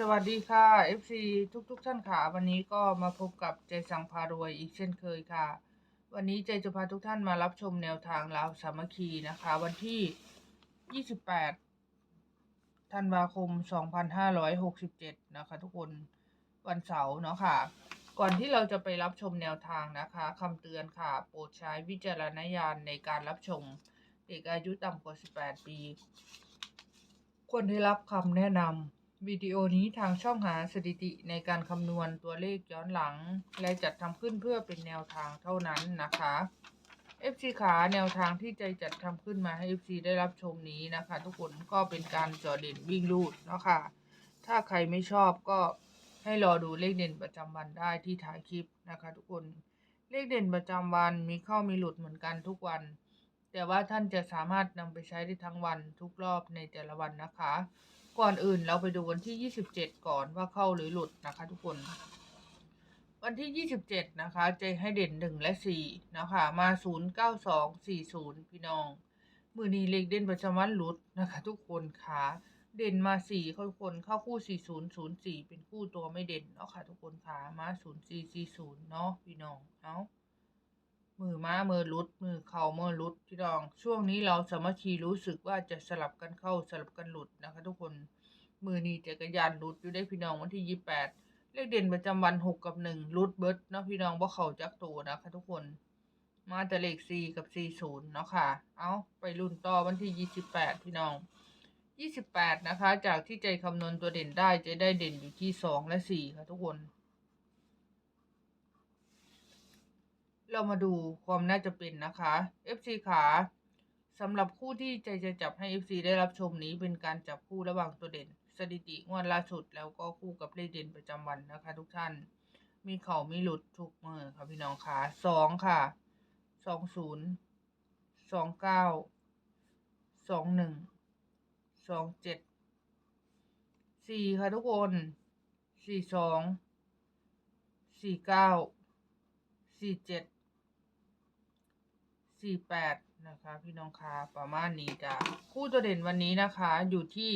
สวัสดีค่ะ FC ทุกทุกท่านค่ะ วันนี้ก็มาพบกับใจสังพารวยอีกเช่นเคยค่ะ วันนี้ใจจะพาทุกท่านมารับชมแนวทางลาวสามัคคีนะคะ วันที่ 28 ธันวาคม 2567 นะคะ ทุกคนวันเสาร์เนาะค่ะ ก่อนที่เราจะไปรับชมแนวทางนะคะคำเตือนค่ะ โปรดใช้วิจารณญาณในการรับชมเด็กอายุต่ำกว่า 18 ปี ควรได้รับคำแนะนำ วิดีโอนี้ทางช่องหาสถิติในการคำนวณตัวเลขย้อนหลัง และจัดทำขึ้นเพื่อเป็นแนวทางเท่านั้นนะคะ FC ขาแนวทางที่ใจจัดทำขึ้นมาให้ FC ได้รับชมนี้นะคะ ทุกคนก็เป็นการจอเด่นวิ่งลูดเนาะค่ะ ถ้าใครไม่ชอบก็ให้รอดูเลขเด่นประจำวันได้ที่ท้ายคลิปนะคะ ทุกคนเลขเด่นประจำวันมีเข้ามีหลุดเหมือนกันทุกวัน แต่ว่าท่านจะสามารถนำไปใช้ได้ทั้งวันทุกรอบในแต่ละวันนะคะ ก่อนอื่นเราไปดูวันที่27ก่อนว่าเข้าหรือหลุดนะคะทุกคน วันที่27นะคะจให้เด่น1และ4นะคะ มา0 9 2 4 0พี่น้อง มือนี้เลขเด่นประจำวันหลุดนะคะ ทุกคนค่ะเด่นมา4คนคนเข้าคู่40 04เป็นคู่ตัวไม่เด่นเนาะค่ะทุกคนค่ะมา0 4 4 0เนาะพี่น้องเอาะ มือม้ามือลุด มือเข่ามือลุดพี่น้อง ช่วงนี้เราสามัคคีรู้สึกว่าจะสลับกันเข้าสลับกันหลุดนะคะ ทุกคนมือนี้จักรยานหลุดอยู่ได้พี่น้องวันที่28เลขเด่นประจำวัน6กับ1ลุดเบิร์ดเนาะพี่น้องว่าเข่าจักตัวนะคะ ทุกคนมาแต่เลข4กับ40เนาะค่ะ เอาไปรุ่นต่อวันที่28พี่น้อง28นะคะ จากที่ใจคำนวณตัวเด่นได้จะได้เด่นอยู่ที่2และ4ค่ะทุกคน เรามาดูความน่าจะเป็นนะคะ FC ขาสำหรับคู่ที่ใจจะจับให้ FC ได้รับชมนี้เป็นการจับคู่ระหว่างตัวเด่น สถิติงวดล่าสุดแล้วก็คู่กับเลขเด่นประจำวันนะคะ ทุกท่าน มีเข่ามีหลุดทุกมือค่ะพี่น้องขาสองค่ะสองศูนย์สองเก้าสองหนึ่งสองเจ็ดสี่ค่ะทุกคนสี่สองสี่เก้าสี่เจ็ด สี่แปดนะคะ พี่น้องคะประมาณนี้จ้ะคู่ตัวเด่นวันนี้นะคะ อยู่ที่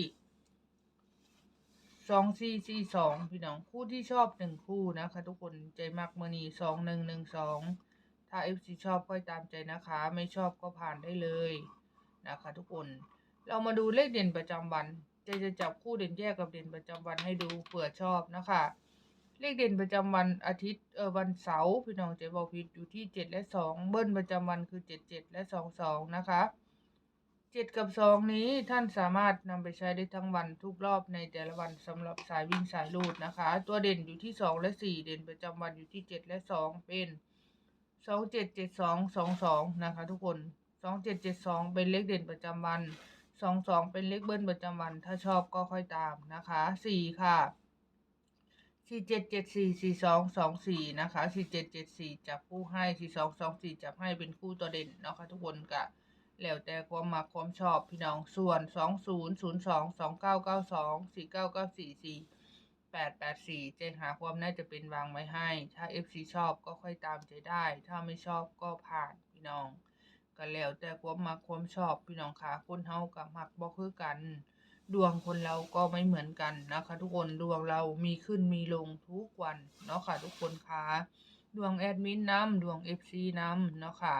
สองสี่สี่สองพี่น้องคู่ที่ชอบหนึ่งคู่นะคะ ทุกคนใจมากเมื่อนี้สองหนึ่งหนึ่งสองถ้าเอฟซีชอบก็ตามใจนะคะ ไม่ชอบก็ผ่านได้เลยนะคะ ทุกคนเรามาดูเลขเด่นประจำวันใจจะจับคู่เด่นแยกกับเด่นประจำวันให้ดูเผื่อชอบนะคะ เลขเด่นประจำวันอาทิตย์เออวันเสาร์พี่น้องเจ๊บอกผิดอยู่ที่เจ็ดและสองเบิ้ลประจำวันคือเจ็ดเจ็ดและสองสองนะคะเจ็ดกับสองนี้ท่านสามารถนำไปใช้ได้ทั้งวันทุกรอบในแต่ละวันสำหรับสายวิ่งสายลูดนะคะ ตัวเด่นอยู่ที่สองและสี่เด่นประจำวันอยู่ที่เจ็ดและสองเป็นสองเจ็ดเจ็ดสองสองสองนะคะทุกคนสองเจ็ดเจ็ดสองเป็นเลขเด่นประจำวันสองสองเป็นเลขเบิ้ลประจำวัน ถ้าชอบก็ค่อยตามนะคะสี่ค่ะ สี่เจ็ดเจ็ดสี่สี่สองสองสี่นะคะสี่เจ็ดเจ็ดสี่จับคู่ให้สี่สองสองสี่จับให้เป็นคู่ตัวเด่นนะคะทุกคนกะแล้วแต่ความมาความชอบพี่น้องส่วนสองศูนย์ศูนย์สองสองเก้าเก้าสองสี่เก้าเก้าสี่สี่แปดแปดสี่เจหาความน่าจะเป็นวางไว้ให้ ถ้าเอฟซีชอบก็ค่อยตามใจได้ ถ้าไม่ชอบก็ผ่านพี่น้องก็แล้วแต่ความมาความชอบพี่น้องค่ะคนเฮากับมักบ่คือกัน ดวงคนเราก็ไม่เหมือนกันนะคะ ทุกคนดวงเรามีขึ้นมีลงทุกวันเนาะค่ะทุกคนคะดวงแอดมินน้ำดวง FC น้ำเนาะค่ะ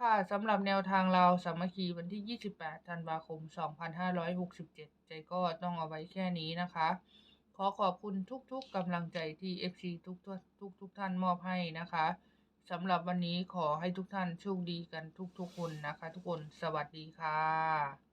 ค่ะสำหรับแนวทางเราสามัคคีวันที่ 28 ธันวาคม 2567 ใจก็ต้องเอาไว้แค่นี้นะคะ ขอขอบคุณทุกๆกำลังใจที่ FC ทุกทุกทุกท่านมอบให้นะคะสำหรับวันนี้ขอให้ทุกท่านโชคดีกันทุกๆคนนะคะ ทุกคนสวัสดีค่ะ